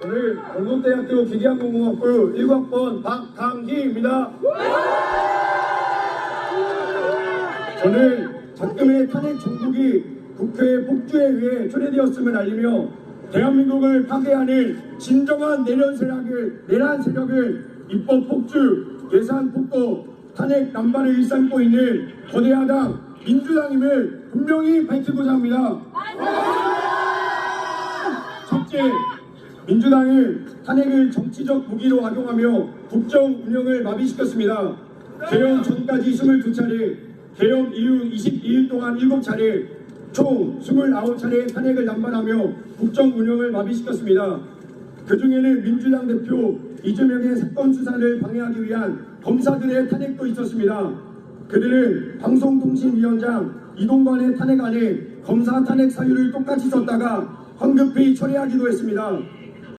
저는 건국대학교 기계항공공학부 1학번 박강희입니다. 저는 작금의 탄핵 정국이 국회 폭주에 의해 초래되었음을 알리며 대한민국을 파괴하는 진정한 내란 세력을 내란 세력을 입법 폭주, 예산 폭거, 탄핵 남발을 일삼고 있는 거대야당 민주당임을 분명히 밝히고자 합니다. 첫째, 민주당은 탄핵을 정치적 무기로 악용하며 국정 운영을 마비시켰습니다. 개헌 전까지 22차례, 개헌 이후 22일 동안 7차례, 총 29차례 탄핵을 남발하며 국정 운영을 마비시켰습니다. 그 중에는 민주당 대표 이재명의 사건 수사를 방해하기 위한 검사들의 탄핵도 있었습니다. 그들은 방송통신위원장 이동관의 탄핵 안에 검사 탄핵 사유를 똑같이 썼다가 황급히 처리하기도 했습니다.